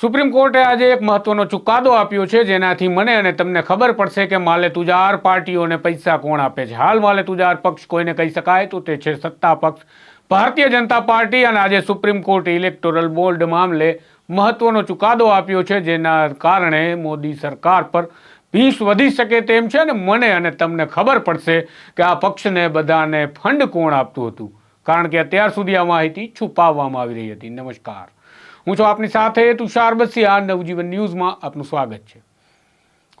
Supreme કોર્ટે આજે એક મહત્વનો ચુકાદો આપ્યો છે, જેનાથી મને અને તમને ખબર પડશે કે માલે તુજાર પાર્ટીઓને પૈસા કોણ આપે છે. હાલ માલે તુજાર પક્ષ કોઈને કહી શકાય તો તે છે સત્તા પક્ષ. ભારતીય જનતા પાર્ટી અને આજે સુપ્રીમ કોર્ટે ઇલેક્ટોરલ બોર્ડ મામલે મહત્વનો ચુકાદો આપ્યો છે, જેના કારણે મોદી સરકાર પર ભીષ વધી શકે તેમ છે અને મને અને તમને ખબર પડશે કે આ પક્ષને બધાને ફંડ કોણ આપતું હતું. કારણ કે અત્યાર સુધી આ માહિતી છુપાવવામાં આવી રહી હતી. નમસ્કાર. હું છું આપની સાથે તુષાર બસિયા નવજીવન ન્યૂઝમાં આપનું સ્વાગત છે.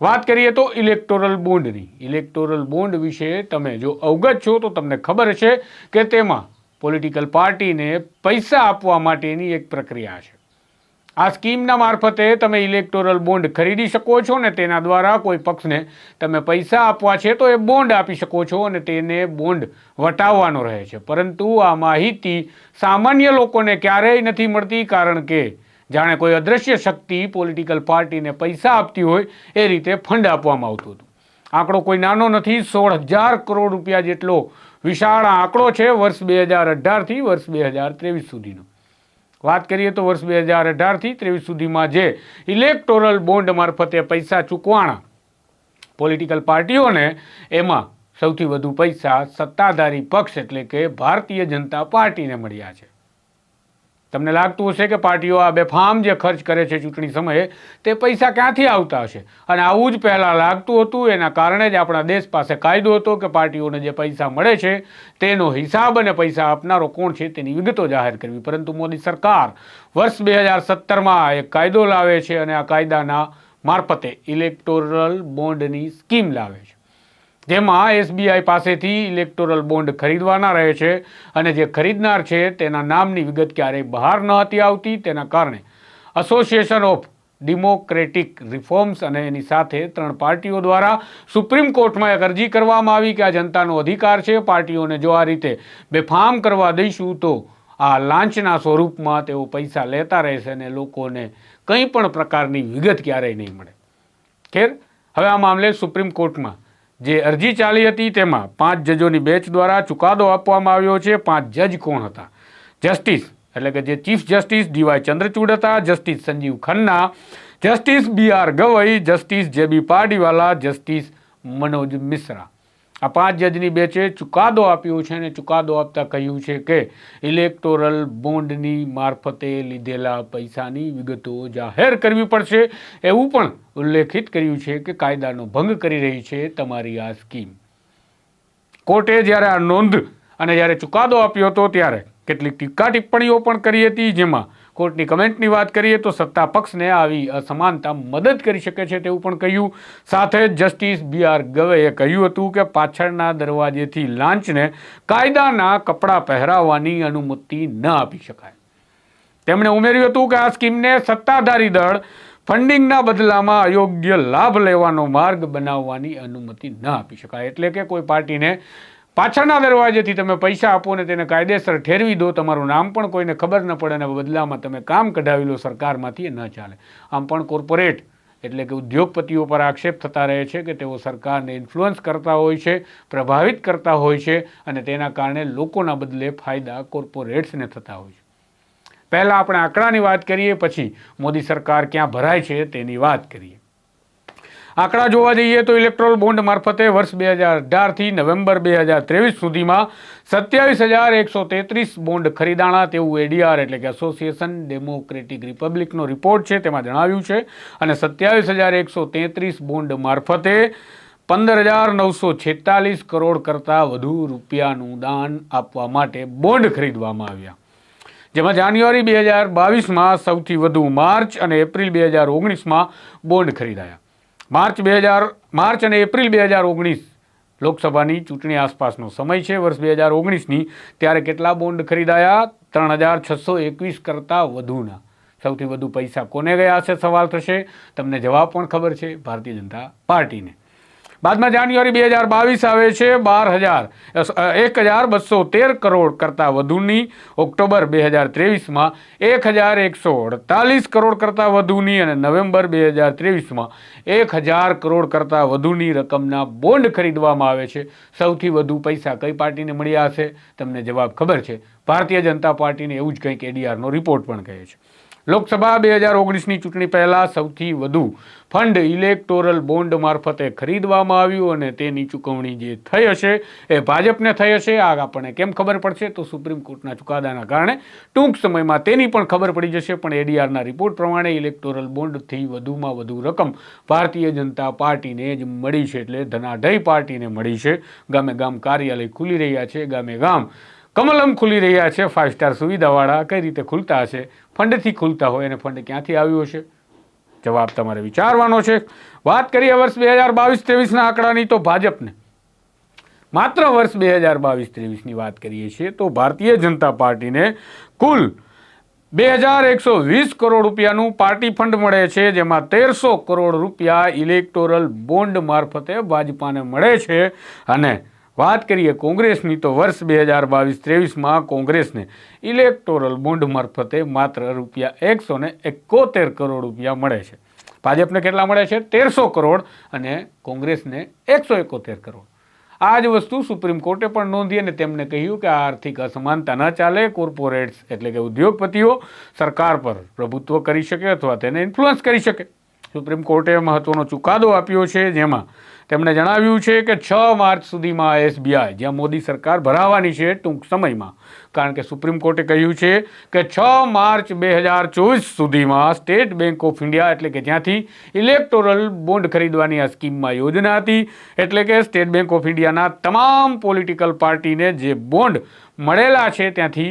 વાત કરીએ તો ઇલેક્ટોરલ બોન્ડની. ઇલેક્ટોરલ બોન્ડ વિશે તમે જો અવગત છો તો તમને ખબર છે કે તેમાં પોલિટિકલ પાર્ટીને પૈસા આપવા માટેની એક પ્રક્રિયા છે. આ સ્કીમના મારફતે તમે ઇલેક્ટોરલ બોન્ડ ખરીદી શકો છો ને તેના દ્વારા કોઈ પક્ષને તમે પૈસા આપવા છે તો એ બોન્ડ આપી શકો છો અને તેને બોન્ડ વટાવવાનો રહે છે. પરંતુ આ માહિતી સામાન્ય લોકોને ક્યારેય નથી મળતી કારણ કે જાણે કોઈ અદૃશ્ય શક્તિ પોલિટિકલ પાર્ટીને પૈસા આપતી હોય એ રીતે ફંડ આપવામાં આવતું હતું. આંકડો કોઈ નાનો નથી, સોળ હજાર કરોડ રૂપિયા જેટલો વિશાળ આંકડો છે વર્ષ બે હજાર અઢારથી વર્ષ બે હજાર ત્રેવીસ સુધીનો. વાત કરીએ તો વર્ષ બે હજાર અઢારથી ત્રેવીસ સુધીમાં જે ઇલેક્ટોરલ બોન્ડ મારફતે પૈસા ચૂકવાણા પોલિટિકલ પાર્ટીઓને, એમાં સૌથી વધુ પૈસા સત્તાધારી પક્ષ એટલે કે ભારતીય જનતા પાર્ટીને મળ્યા છે. તમને લાગતું હશે કે પાર્ટીઓ આ બેફામ જે ખર્ચ કરે છે ચૂંટણી સમયે, તે પૈસા ક્યાંથી આવતા હશે? અને આવું જ પહેલાં લાગતું હતું, એના કારણે જ આપણા દેશ પાસે કાયદો હતો કે પાર્ટીઓને જે પૈસા મળે છે, તેનો હિસાબ અને પૈસા આપનારો કોણ છે તેની વિગતો જાહેર કરવી. પરંતુ મોદી સરકાર વર્ષ બે હજાર સત્તરમાં એક કાયદો લાવે છે અને આ કાયદાના મારફતે ઇલેક્ટોરલ બોન્ડની સ્કીમ લાવે છે. જેમાં એસબીઆઈ પાસેથી ઇલેક્ટોરલ બોન્ડ ખરીદવાના રહે છે અને જે ખરીદનાર છે તેના નામની વિગત ક્યારેય બહાર ન હતી આવતી. તેના કારણે એસોસિએશન ઓફ ડેમોક્રેટિક રિફોર્મ્સ અને એની સાથે ત્રણ પાર્ટીઓ દ્વારા સુપ્રીમ કોર્ટમાં એક અરજી કરવામાં આવી કે આ જનતાનો અધિકાર છે. પાર્ટીઓને જો આ રીતે બેફામ કરવા દઈશું તો આ લાંચના સ્વરૂપમાં તેઓ પૈસા લેતા રહેશે અને લોકોને કંઈ પણ પ્રકારની વિગત ક્યારેય નહીં મળે. ખેર, હવે આ મામલે સુપ્રીમ કોર્ટમાં જે અરજી ચાલી હતી તેમાં પાંચ જજોની બેચ દ્વારા ચુકાદો આપવામાં આવ્યો છે. પાંચ જજ કોણ હતા? જસ્ટિસ, એટલે કે જે ચીફ જસ્ટિસ ડીવાય ચંદ્રચૂડ હતા, justice Sanjiv Khanna, justice B R Gavai, justice J B Pardiwala, justice Manoj Mishra. આ પાંચ જજની બેચે ચુકાદો આપ્યો છે અને ચુકાદો આપતા કહ્યું છે કે ઇલેક્ટોરલ બોન્ડની મારફતે લીધેલા પૈસાની વિગતો જાહેર કરવી પડશે. એવું પણ ઉલ્લેખિત કર્યું છે કે કાયદાનો ભંગ કરી રહી છે તમારી આ સ્કીમ. કોર્ટે જ્યારે આ નોંધ અને જ્યારે ચુકાદો આપ્યો હતો ત્યારે કેટલીક ટીકા ટિપ્પણીઓ પણ કરી હતી, જેમાં કોર્ટની કમેન્ટની વાત કરીએ તો સત્તા પક્ષને આવી અસમાનતા મદદ કરી શકે છે તેવું પણ કહ્યું. સાથે જ જસ્ટિસ બી આર ગવેએ કહ્યું હતું કે પાછળના દરવાજેથી લાંચને કાયદાના કપડાં પહેરાવવાની અનુમતિ ન આપી શકાય. તેમણે ઉમેર્યું હતું કે આ સ્કીમને સત્તાધારી દળ ફંડિંગના બદલામાં અયોગ્ય લાભ લેવાનો માર્ગ બનાવવાની અનુમતિ ન આપી શકાય. એટલે કે કોઈ પાર્ટીને પાછળના દરવાજેથી તમે પૈસા આપો ને તેને કાયદેસર ઠેરવી દો, તમારું નામ પણ કોઈને ખબર ન પડે અને બદલામાં તમે કામ કઢાવી લો, સરકારમાંથી એ ન ચાલે. આમ પણ કોર્પોરેટ એટલે કે ઉદ્યોગપતિઓ પર આક્ષેપ થતા રહે છે કે તેઓ સરકારને ઇન્ફ્લુઅન્સ કરતા હોય છે, પ્રભાવિત કરતા હોય છે અને તેના કારણે લોકોના બદલે ફાયદા કોર્પોરેટ્સને થતા હોય છે. પહેલાં આપણે આંકડાની વાત કરીએ, પછી મોદી સરકાર ક્યાં ભરાય છે તેની વાત કરીએ. આંકડા જોવા જઈએ તો ઇલેક્ટ્રોલ બોન્ડ મારફતે વર્ષ બે હજાર અઢારથી નવેમ્બર બે હજાર ત્રેવીસ સુધીમાં સત્યાવીસ હજાર એકસો તેત્રીસ બોન્ડ ખરીદાણા. તેવું એડીઆર એટલે કે એસોસિએશન ડેમોક્રેટિક રિપબ્લિકનો રિપોર્ટ છે, તેમાં જણાવ્યું છે. અને સત્યાવીસ હજાર એકસો તેત્રીસ બોન્ડ મારફતે પંદર હજાર નવસો છેતાલીસ કરોડ કરતાં વધુ રૂપિયાનું દાન આપવા માટે બોન્ડ ખરીદવામાં આવ્યા. જેમાં જાન્યુઆરી બે હજાર બાવીસમાં સૌથી વધુ માર્ચ અને એપ્રિલ બે હજાર ઓગણીસમાં બોન્ડ ખરીદાયા. માર્ચ બે હજાર, માર્ચ અને એપ્રિલ બે હજાર ઓગણીસ લોકસભાની ચૂંટણી આસપાસનો સમય છે. વર્ષ બે હજાર ઓગણીસની ત્યારે કેટલા બોન્ડ ખરીદાયા? ત્રણ હજાર છસો એકવીસ કરતાં વધુના. સૌથી વધુ પૈસા કોને ગયા હશે? સવાલ થશે. તમને જવાબ પણ ખબર છે. ભારતીય જનતા પાર્ટીને. બાદમાં જાન્યુઆરી બે હજાર બાવીસ આવે છે, બાર હજાર એક હજાર બસો તેર કરોડ કરતાં વધુની ઓક્ટોબર બે હજાર ત્રેવીસમાં એક હજાર એકસો અડતાલીસ કરોડ કરતાં વધુની અને નવેમ્બર બે હજાર ત્રેવીસમાં એક હજાર કરોડ કરતાં વધુની રકમના બોન્ડ ખરીદવામાં આવે છે. સૌથી વધુ પૈસા કઈ પાર્ટીને મળ્યા હશે? તમને જવાબ ખબર છે. ભારતીય જનતા પાર્ટીને એવું જ કંઈક એડીઆરનો રિપોર્ટ પણ કહે છે. લોકસભા બે હજાર ઓગણીસની ચૂંટણી પહેલા સૌથી વધુ ફંડ ઇલેક્ટોરલ બોન્ડ મારફતે ખરીદવામાં આવ્યું અને તેની ચૂકવણી જે થઈ હશે એ ભાજપને થઈ હશે. આ આપણને કેમ ખબર પડશે? તો સુપ્રીમ કોર્ટના ચુકાદાના કારણે ટૂંક સમયમાં તેની પણ ખબર પડી જશે, પણ એડીઆરના રિપોર્ટ પ્રમાણે ઇલેક્ટોરલ બોન્ડથી વધુમાં વધુ રકમ ભારતીય જનતા પાર્ટીને જ મળી છે, એટલે ધનાઢય પાર્ટીને મળી છે. ગામે ગામ કાર્યાલય ખુલી રહ્યા છે. ગામે ગામ કમલમ ખુલી રહ્યા છે ફાઇવ સ્ટાર સુવિધાવાળા. કઈ રીતે ખુલતા હશે? ફંડથી ખુલતા હોય અને ફંડ ક્યાંથી આવ્યું હશે? જવાબ તમારે વિચારવાનો છે. વાત કરીએ વર્ષ બે હજાર બાવીસ ત્રેવીસના આંકડાની તો ભાજપને. માત્ર વર્ષ બે હજાર બાવીસ ત્રેવીસની વાત કરીએ છીએ તો ભારતીય જનતા પાર્ટીને કુલ બે હજાર એકસો વીસ કરોડ રૂપિયાનું પાર્ટી ફંડ મળે છે, જેમાં તેરસો કરોડ રૂપિયા ઇલેક્ટોરલ બોન્ડ મારફતે ભાજપાને મળે છે. અને વાત કરીએ કોંગ્રેસની, તો વર્ષ બે હજાર બાવીસ ત્રેવીસમાં કોંગ્રેસને ઇલેક્ટોરલ બોન્ડ મારફતે માત્ર રૂપિયા એકસો ને એકોતેર કરોડ રૂપિયા મળે છે. ભાજપને કેટલા મળે છે? તેરસો કરોડ અને કોંગ્રેસને એકસો એકોતેર કરોડ. આ જ વસ્તુ સુપ્રીમ કોર્ટે પણ નોંધી અને તેમણે કહ્યું કે આ આર્થિક અસમાનતા ન ચાલે, કોર્પોરેટ્સ એટલે કે ઉદ્યોગપતિઓ સરકાર પર પ્રભુત્વ કરી શકે અથવા તેને ઇન્ફ્લુઅન્સ કરી શકે. સુપ્રીમ કોર્ટે મહત્વનો ચુકાદો આપ્યો છે જેમાં તેમણે જણાવ્યું છે કે છ માર્ચ સુધીમાં એસબીઆઈ જ્યાં મોદી સરકાર ભરાવાની છે ટૂંક સમયમાં. કારણ કે સુપ્રીમ કોર્ટે કહ્યું છે કે છ માર્ચ બે હજાર ચોવીસ સુધીમાં સ્ટેટ બેંક ઓફ ઇન્ડિયા એટલે કે જ્યાંથી ઇલેક્ટોરલ બોન્ડ ખરીદવાની આ સ્કીમમાં યોજના હતી, એટલે કે સ્ટેટ બેંક ઓફ ઇન્ડિયાના તમામ પોલિટિકલ પાર્ટીને જે બોન્ડ મળેલા છે ત્યાંથી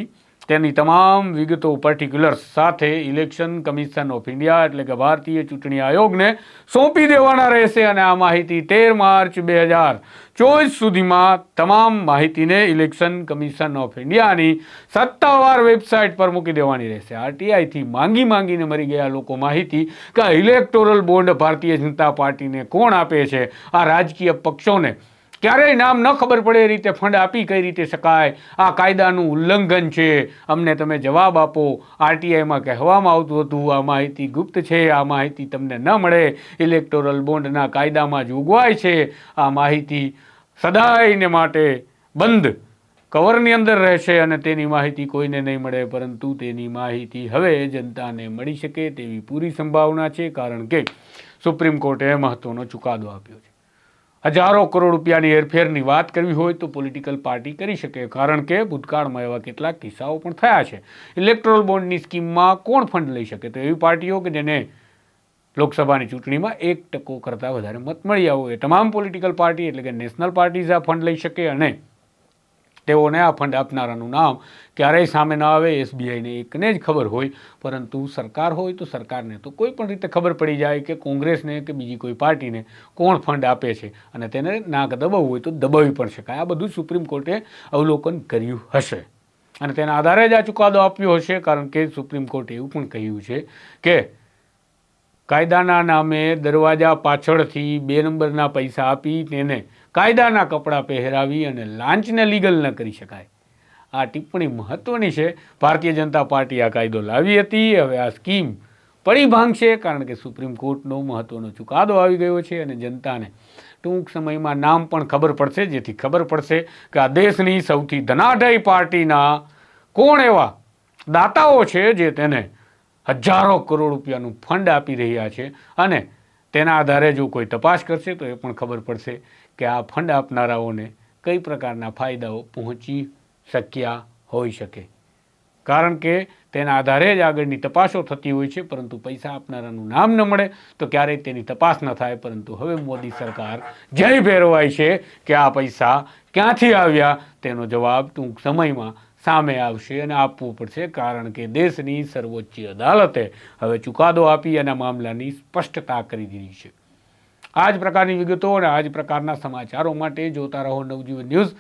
તેની તમામ વિગતો પર્ટિક્યુલર્સ સાથે ઇલેક્શન કમિશન ઓફ ઇન્ડિયા એટલે કે ભારતીય ચૂંટણી આયોગને સોંપી દેવાના રહેશે અને આ માહિતી તેર માર્ચ બે હજાર ચોવીસ સુધીમાં તમામ માહિતીને ઇલેક્શન કમિશન ઓફ ઇન્ડિયાની સત્તાવાર વેબસાઇટ પર મૂકી દેવાની રહેશે. આરટીઆઈથી માંગી માંગીને મરી ગયા લોકો માહિતી કે ઇલેક્ટોરલ બોન્ડ ભારતીય જનતા પાર્ટીને કોણ આપે છે? આ રાજકીય પક્ષોને ક્યારેય નામ ન ખબર પડે એ રીતે ફંડ આપી કઈ રીતે શકાય? આ કાયદાનું ઉલ્લંઘન છે. અમને તમે જવાબ આપો. આરટીઆઈમાં કહેવામાં આવતું હતું, આ માહિતી ગુપ્ત છે, આ માહિતી તમને ન મળે. ઇલેક્ટોરલ બોન્ડના કાયદામાં જોગવાઈ છે. આ માહિતી સદાયને માટે બંધ કવરની અંદર રહેશે અને તેની માહિતી કોઈને નહીં મળે, પરંતુ તેની માહિતી હવે જનતાને મળી શકે તેવી પૂરી સંભાવના છે, કારણ કે સુપ્રીમ કોર્ટે મહત્વનો ચુકાદો આપ્યો છે. હજારો કરોડ રૂપિયાની હેરફેરની વાત કરવી હોય તો પોલિટિકલ પાર્ટી કરી શકે, કારણ કે ભૂતકાળમાં એવા કેટલાક કિસ્સાઓ પણ થયા છે. ઇલેક્ટ્રોલ બોન્ડની સ્કીમમાં કોણ ફંડ લઈ શકે તો એવી પાર્ટીઓ કે જેને લોકસભાની ચૂંટણીમાં એક ટકો કરતાં વધારે મત મળી આવો એ તમામ પોલિટિકલ પાર્ટી એટલે કે નેશનલ પાર્ટીઝ આ ફંડ લઈ શકે અને તેઓને આ ફંડ આપનારાનું નામ ક્યારેય સામે ન આવે, એસબીઆઈને એકને જ ખબર હોય. પરંતુ સરકાર હોય તો સરકારને તો કોઈ પણ રીતે ખબર પડી જાય કે કોંગ્રેસને કે બીજી કોઈ પાર્ટીને કોણ ફંડ આપે છે. અને તેને નાક દબાવવું હોય તો દબાવી પણ શકાય. આ બધું સુપ્રીમ કોર્ટે અવલોકન કર્યું હશે. અને તેના આધારે જ આ ચુકાદો આપ્યો હશે, કારણ કે સુપ્રીમ કોર્ટે એવું પણ કહ્યું છે કે કાયદાના નામે દરવાજા પાછળથી બે નંબરના પૈસા આપી તેને કાયદાના કપડાં પહેરાવી અને લાંચને લીગલ ન કરી શકાય. આ ટિપ્પણી મહત્વની છે. ભારતીય જનતા પાર્ટી આ કાયદો લાવી હતી. હવે આ સ્કીમ પડી ભાંગશે કારણ કે સુપ્રીમ કોર્ટનો મહત્વનો ચુકાદો આવી ગયો છે અને જનતાને ટૂંક સમયમાં નામ પણ ખબર પડશે, જેથી ખબર પડશે કે આ દેશની સૌથી ધનાઢય પાર્ટીના કોણ એવા દાતાઓ છે જે તેને હજારો કરોડ રૂપિયાનું ફંડ આપી રહ્યા છે અને તેના આધારે જો કોઈ તપાસ કરશે તો એ પણ ખબર પડશે કે આ ફંડ આપનારાઓને કઈ પ્રકારના ફાયદાઓ પહોંચી શક્યા હોઈ શકે. કારણ કે તેના આધારે જ આગળની તપાસો થતી હોય છે, પરંતુ પૈસા આપનારાનું નામ ન મળે તો ક્યારેય તેની તપાસ ન થાય, પરંતુ હવે મોદી સરકાર જય ભેરવાય છે કે આ પૈસા ક્યાંથી આવ્યા? તેનો જવાબ ટૂંક સમયમાં સામે આવશે અને આપવું પડશે કારણ કે દેશની સર્વોચ્ચ અદાલતે હવે ચુકાદો આપી અને મામલાની સ્પષ્ટતા કરી દીધી છે. આ જ પ્રકારની વિગતો અને આ જ પ્રકારના સમાચારો માટે જોતા રહો નવજીવન ન્યૂઝ